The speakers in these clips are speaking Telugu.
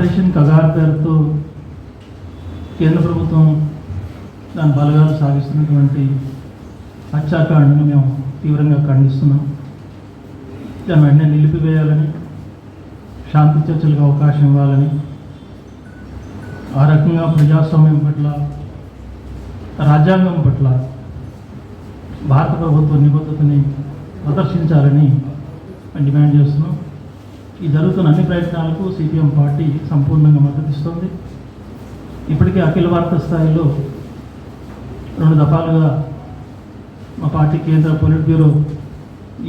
ఆపరేషన్ కగార్ పేరుతో కేంద్ర ప్రభుత్వం దాని బలగాలు సాగిస్తున్నటువంటి హత్యాకాండను మేము తీవ్రంగా ఖండిస్తున్నాం. దాన్ని వెంటనే నిలిపివేయాలని శాంతి చర్చలకు అవకాశం ఇవ్వాలని ఆ రకంగా ప్రజాస్వామ్యం పట్ల రాజ్యాంగం పట్ల భారత ప్రభుత్వ నిబద్ధతని ప్రదర్శించాలని డిమాండ్ చేస్తున్నాం. ఈ జరుగుతున్న అన్ని ప్రయత్నాలకు సిపిఎం పార్టీ సంపూర్ణంగా మద్దతిస్తుంది ఇప్పటికే అఖిల భారత స్థాయిలో రెండు దఫాలుగా మా పార్టీ కేంద్ర పొలిట్ బ్యూరో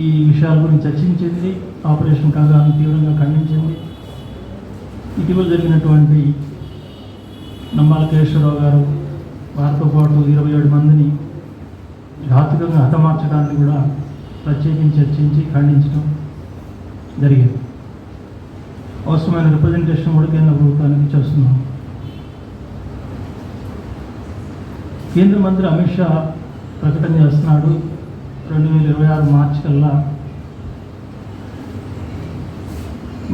ఈ విషయాల గురించి చర్చించింది. ఆపరేషన్ కాగాన్ని తీవ్రంగా ఖండించింది. ఇటీవల జరిగినటువంటి నమ్మాల కేశ్వరరావు గారు వారితో పాటు ఇరవై ఏడు మందిని ఘాతుకంగా హతమార్చడాన్ని కూడా ప్రత్యేకించి చర్చించి ఖండించడం జరిగింది. అవసరమైన రిప్రజెంటేషన్ కూడా కేంద్ర ప్రభుత్వానికి చేస్తున్నాం కేంద్ర మంత్రి అమిత్ షా ప్రకటన చేస్తున్నాడు. రెండు వేల ఇరవై ఆరు మార్చి కల్లా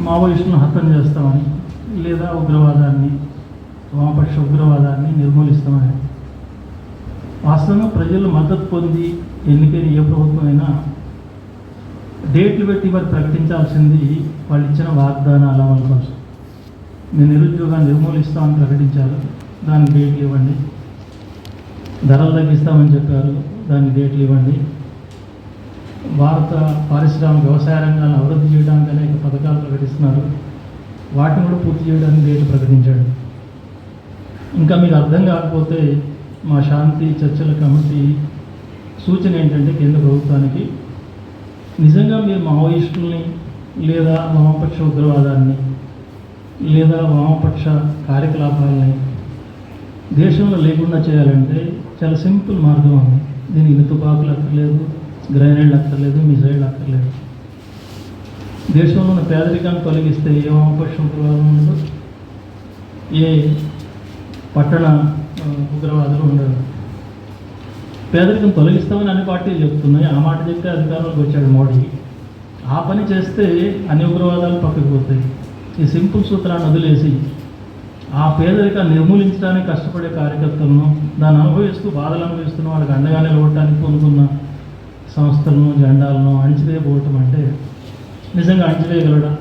మావోయిస్టులను హతం చేస్తామని లేదా ఉగ్రవాదాన్ని వామపక్ష ఉగ్రవాదాన్ని నిర్మూలిస్తామని. వాస్తవంగా ప్రజలు మద్దతు పొంది ఎన్నికైన ఏ ప్రభుత్వమైనా డేట్లు పెట్టి మరి ప్రకటించాల్సింది వాళ్ళు ఇచ్చిన వాగ్దానాల వాళ్ళ కోసం. నేను నిరుద్యోగాన్ని నిర్మూలిస్తామని ప్రకటించారు. దానికి డేట్లు ఇవ్వండి. ధరలు తగ్గిస్తామని చెప్పారు. దానికి డేట్లు ఇవ్వండి. భారత పారిశ్రామిక వ్యవసాయ రంగాన్ని అభివృద్ధి చేయడానికి అనేక పథకాలు ప్రకటిస్తున్నారు. వాటిని కూడా పూర్తి చేయడానికి డేట్లు ప్రకటించాడు. ఇంకా మీకు అర్థం కాకపోతే మా శాంతి చర్చల కమిటీ సూచన ఏంటంటే కేంద్ర ప్రభుత్వానికి నిజంగా మీరు మావోయిస్టుల్ని లేదా వామపక్ష ఉగ్రవాదాన్ని లేదా వామపక్ష కార్యకలాపాలని దేశంలో లేకుండా చేయాలంటే చాలా సింపుల్ మార్గం ఉంది. దీనికి ఇన్ని తుపాకులు అక్కర్లేదు గ్రైనేడ్లు అక్కర్లేదు మిసైల్ అక్కర్లేదు. దేశంలో ఉన్న పేదరికాన్ని తొలగిస్తే ఏ వామపక్ష ఉగ్రవాదం ఉండదు ఏ పట్టణ ఉగ్రవాదులు ఉండదు పేదరికం తొలగిస్తామని అన్ని పార్టీలు చెప్తున్నాయి ఆ మాట చెప్తే అధికారంలోకి వచ్చాడు మోడీ. ఆ పని చేస్తే అన్ని ఉగ్రవాదాలు పక్కకు పోతాయి. ఈ సింపుల్ సూత్రాన్ని వదిలేసి ఆ పేదరికాన్ని నిర్మూలించడానికి కష్టపడే కార్యకర్తలను దాన్ని అనుభవిస్తూ బాధలు అనుభవిస్తున్న వాళ్ళకి అండగా నిలబడటానికి పొందుకున్న సంస్థలను జెండాలను అణచివేయబోవటం అంటే నిజంగా అణచివేయగలడా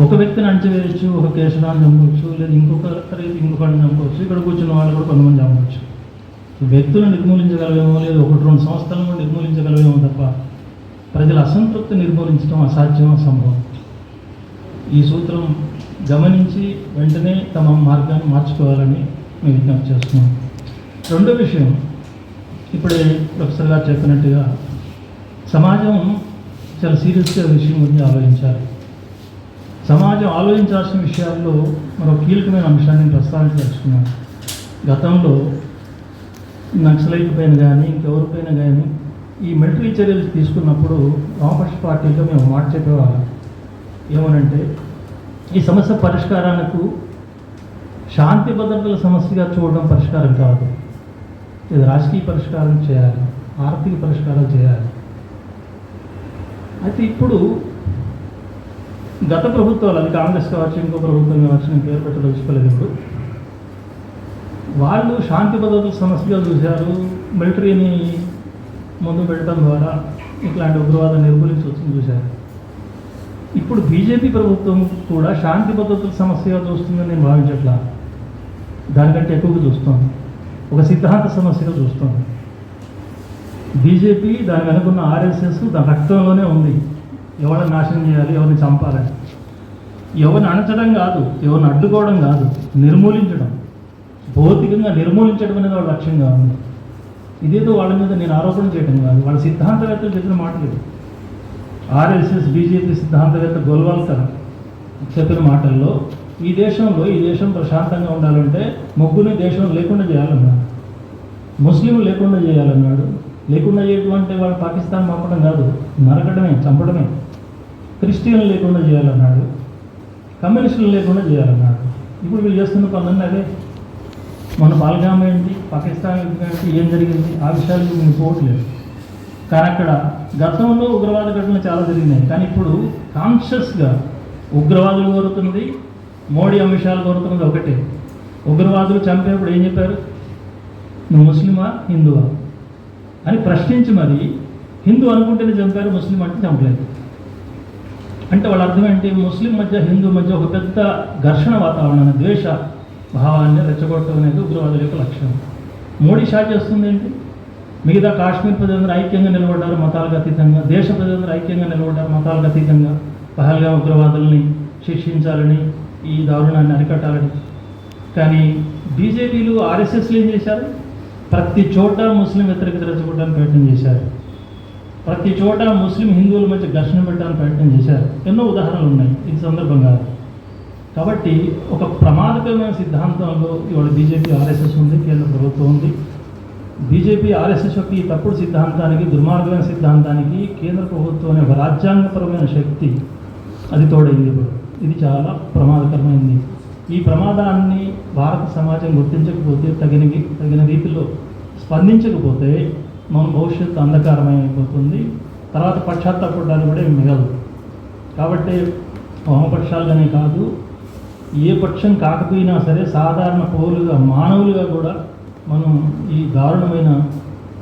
ఒక వ్యక్తిని అణచివేయచ్చు ఒక కేసునాన్ని చంపవచ్చు లేదా ఇంకొకరి ఇంకొకరిని చంపవచ్చు ఇక్కడ కూర్చున్న వాళ్ళు కూడా కొంతమంది చంపవచ్చు వ్యక్తులను నిర్మూలించగలవేమో లేదా ఒకటి రెండు సంస్థలను నిర్మూలించగలవేమో తప్ప ప్రజల అసంతృప్తి నిర్మూలించడం అసాధ్యం సంభవం? ఈ సూత్రం గమనించి వెంటనే తమ మార్గాన్ని మార్చుకోవాలని మేము విజ్ఞప్తి చేస్తున్నాం. రెండో విషయం ఇప్పుడే ప్రొఫెసర్ గారు చెప్పినట్టుగా సమాజం చాలా సీరియస్గా విషయం గురించి ఆలోచించాలి. సమాజం ఆలోచించాల్సిన విషయాల్లో మరో కీలకమైన అంశాన్ని ప్రస్తావించదలుచుకున్నాం. గతంలో నక్సలైట్ పైన కానీ ఇంకెవరిపైన కానీ ఈ మిలిటరీ చర్యలు తీసుకున్నప్పుడు వామపక్ష పార్టీతో మేము మాట చెప్పేవాళ్ళం. ఏమనంటే ఈ సమస్య పరిష్కారానికి శాంతి భద్రతల సమస్యగా చూడడం పరిష్కారం కాదు. ఇది రాజకీయ పరిష్కారం చేయాలి ఆర్థిక పరిష్కారం చేయాలి. అయితే ఇప్పుడు గత ప్రభుత్వాలు అది కాంగ్రెస్ కావచ్చు ఇంకో ప్రభుత్వం కావచ్చు నేను పేరు పెట్టదలుచుకోలేదు ఇప్పుడు వాళ్ళు శాంతి భద్రతల సమస్యగా చూశారు. మిలిటరీని ముందు పెట్టడం ద్వారా ఇట్లాంటి ఉగ్రవాదం నిర్మూలించవచ్చని చూశారు. ఇప్పుడు బీజేపీ ప్రభుత్వం కూడా శాంతి భద్రతల సమస్యగా చూస్తుందని నేను భావించట్లా? దానికంటే ఎక్కువగా చూస్తాను ఒక సిద్ధాంత సమస్యగా చూస్తాను బీజేపీ దాని వెనుకున్న ఆర్ఎస్ఎస్ దాని రక్తంలోనే ఉంది. ఎవరిని నాశనం చేయాలి ఎవరిని చంపాలని? ఎవరిని అణచడం కాదు ఎవరిని అడ్డుకోవడం కాదు నిర్మూలించడం. భౌతికంగా నిర్మూలించడం అనేది వాళ్ళ లక్ష్యంగా ఉంది ఇదేదో వాళ్ళ మీద నేను ఆరోపణ చేయడం కాదు. వాళ్ళ సిద్ధాంతవేత్తలు చెప్పిన మాటలు ఆర్ఎస్ఎస్ బీజేపీ సిద్ధాంతవేత్త గోల్వాల్కర్ చెప్పిన మాటల్లో ఈ దేశంలో ఈ దేశం ప్రశాంతంగా ఉండాలంటే ముగ్గుని దేశం లేకుండా చేయాలన్నాడు. ముస్లింలు లేకుండా చేయాలన్నాడు. లేకుండా చేయటువంటి వాళ్ళు పాకిస్తాన్ పంపడం కాదు. నరకడమే చంపడమే క్రిస్టియన్లు లేకుండా చేయాలన్నాడు. కమ్యూనిస్టులు లేకుండా చేయాలన్నాడు. ఇప్పుడు వీళ్ళు చేస్తున్న పనులన్నీ అదే. మన పాల్గామ ఏంటి? పాకిస్తాన్ యుద్ధం ఏంటి? ఏం జరిగింది? ఆ విషయాలు మేము పోవట్లేదు కానీ అక్కడ గతంలో ఉగ్రవాద ఘటనలు చాలా జరిగినాయి. కానీ ఇప్పుడు కాన్షియస్గా ఉగ్రవాదులు కోరుతుంది మోడీ అంశాలు కోరుతున్నది ఒకటే. ఉగ్రవాదులు చంపేప్పుడు ఏం చెప్పారు? నువ్వు ముస్లిమా? హిందువా? అని ప్రశ్నించి మరి హిందూ అనుకుంటేనే చంపారు ముస్లిం అంటే చంపలేదు. అంటే వాళ్ళ అర్థం ఏంటి? ముస్లిం మధ్య హిందూ మధ్య ఒక పెద్ద ఘర్షణ వాతావరణాన్ని ద్వేష భావాన్ని రెచ్చగొట్టడం అనేది ఉగ్రవాదుల యొక్క లక్ష్యం. మోడీ షాట్ చేస్తుంది ఏంటి? మిగతా కాశ్మీర్ ప్రజలందరూ ఐక్యంగా నిలబడ్డారు మతాలకు అతీతంగా. దేశ ప్రజలందరూ ఐక్యంగా నిలబడ్డారు మతాలకు అతీతంగా. పహల్గా ఉగ్రవాదుల్ని శిక్షించాలని ఈ దారుణాన్ని అరికట్టాలని. కానీ బీజేపీలు ఆర్ఎస్ఎస్లు ఏం చేశారు? ప్రతి చోట ముస్లిం వ్యతిరేకత రెచ్చగొట్టడానికి ప్రయత్నం చేశారు. ప్రతి చోట ముస్లిం హిందువుల మధ్య ఘర్షణ పెట్టడానికి ప్రయత్నం చేశారు. ఎన్నో ఉదాహరణలు ఉన్నాయి. ఈ సందర్భంగా కాబట్టి ఒక ప్రమాదకరమైన సిద్ధాంతంలో ఇవాళ బీజేపీ ఆర్ఎస్ఎస్ ఉంది కేంద్ర ప్రభుత్వం ఉంది. బీజేపీ ఆర్ఎస్ఎస్ యొక్క ఈ తప్పుడు సిద్ధాంతానికి దుర్మార్గమైన సిద్ధాంతానికి కేంద్ర ప్రభుత్వం అనే ఒక రాజ్యాంగపరమైన శక్తి అది తోడైంది ఇప్పుడు. ఇది చాలా ప్రమాదకరమైంది. ఈ ప్రమాదాన్ని భారత సమాజం గుర్తించకపోతే తగిన తగిన రీతిలో స్పందించకపోతే మన భవిష్యత్తు అంధకారమైపోతుంది. తర్వాత పశ్చాత్తాపడడానికి కూడా మిగదు మిగలదు కాబట్టి వామపక్షాలుగానే కాదు ఏ పక్షం కాకపోయినా సరే సాధారణ పౌరులుగా మానవులుగా కూడా మనం ఈ దారుణమైన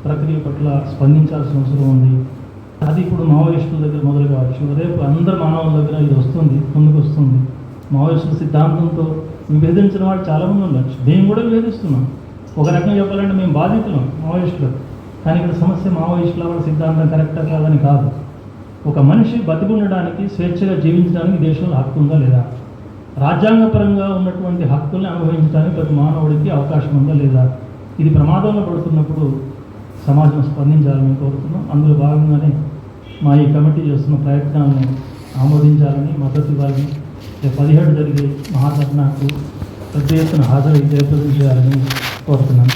ప్రక్రియ పట్ల స్పందించాల్సిన అవసరం ఉంది. అది ఇప్పుడు మావోయిస్టుల దగ్గర మొదలు కావచ్చు. రేపు అందరు మానవుల దగ్గర ఇది వస్తుంది ముందుకు వస్తుంది. మావోయిస్టుల సిద్ధాంతంతో విభేదించిన వాళ్ళు చాలామంది ఉండొచ్చు. మేము కూడా విభేదిస్తున్నాం. ఒక రకంగా చెప్పాలంటే మేము బాధితులం మావోయిస్టులు. కానీ ఇక్కడ సమస్య మావోయిస్టుల వాళ్ళ సిద్ధాంతం కరెక్టా కాదని కాదు. ఒక మనిషి బతికుండడానికి స్వేచ్ఛగా జీవించడానికి దేశంలో హక్కు ఉందా లేదా? రాజ్యాంగపరంగా ఉన్నటువంటి హక్కుల్ని అనుభవించడానికి ప్రతి మానవుడికి అవకాశం ఉందా లేదా? ఇది ప్రమాదంలో పడుతున్నప్పుడు సమాజం స్పందించాలని కోరుతున్నాం. అందులో భాగంగానే మా ఈ కమిటీ చేస్తున్న ప్రయత్నాలను ఆమోదించాలని మద్దతు ఇవ్వాలని పదిహేడు జరిగే మహాధర్నాకు పెద్ద ఎత్తున హాజరు చేయాలని కోరుతున్నాను.